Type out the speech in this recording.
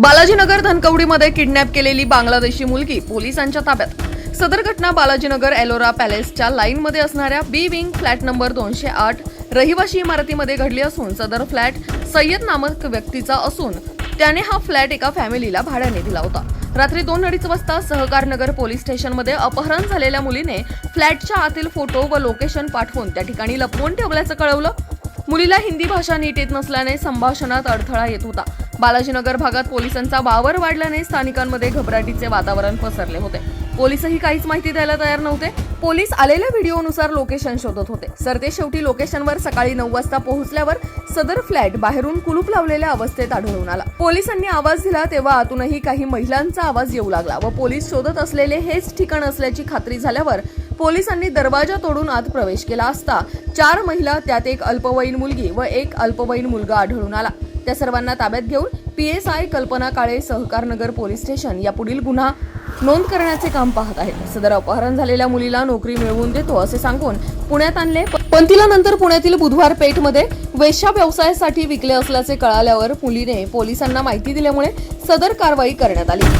Balajinagar धनकवडीमध्ये kidnap केलेली बांगलादेशी मुलगी पोलिसांच्या ताब्यात. सदर घटना बालाजीनगर एलोरा पॅलेसच्या लाईनमध्ये असणाऱ्या बी विंग फ्लॅट नंबर दोनशे आठ रहिवाशी इमारतीमध्ये घडली असून सदर फ्लॅट सय्यद नामक व्यक्तीचा असून त्याने हा फ्लॅट एका फॅमिलीला भाड्याने दिला होता. रात्री दोन अडीच वाजता सहकारनगर पोलीस स्टेशनमध्ये अपहरण झालेल्या मुलीने फ्लॅटच्या आतील फोटो व लोकेशन पाठवून त्या ठिकाणी लपवून ठेवल्याचं कळवलं. मुलीला हिंदी भाषा नीट येत नसल्याने संभाषणात अडथळा येत होता. बालाजीनगर भागात पोलिसांचा वावर वाढल्याने स्थानिकांमध्ये घबराटीचे वातावरण पसरले होते. पोलिसही काहीच माहिती द्यायला तयार नव्हते. पोलीस आलेल्या व्हिडिओनुसार लोकेशन शोधत होते. सरते शेवटी लोकेशनवर सकाळी नऊ वाजता पोहोचल्यावर सदर फ्लॅट बाहेरून कुलूप लावलेल्या अवस्थेत आढळून आला. पोलिसांनी आवाज दिला तेव्हा आतूनही काही महिलांचा आवाज येऊ लागला व पोलीस शोधत असलेले हेच ठिकाण असल्याची खात्री झाल्यावर पोलिसांनी दरवाजा तोडून आत प्रवेश केला असता चार महिला त्यात एक अल्पवयीन मुलगी व एक अल्पवयीन मुलगा आढळून आला. त्या सर्वांना ताब्यात घेऊन पी एस आय कल्पना काळे सहकारनगर पोलीस स्टेशन या पुढील गुन्हा नोंद करण्याचे काम पाहत आहेत. सदर अपहरण झालेल्या मुलीला नोकरी मिळवून देतो असे सांगून पुण्यात आणले. पण तिला नंतर पुण्यातील बुधवार पेठमध्ये वेश्या व्यवसायासाठी विकले असल्याचे कळाल्यावर मुलीने पोलिसांना माहिती दिल्यामुळे सदर कारवाई करण्यात आली.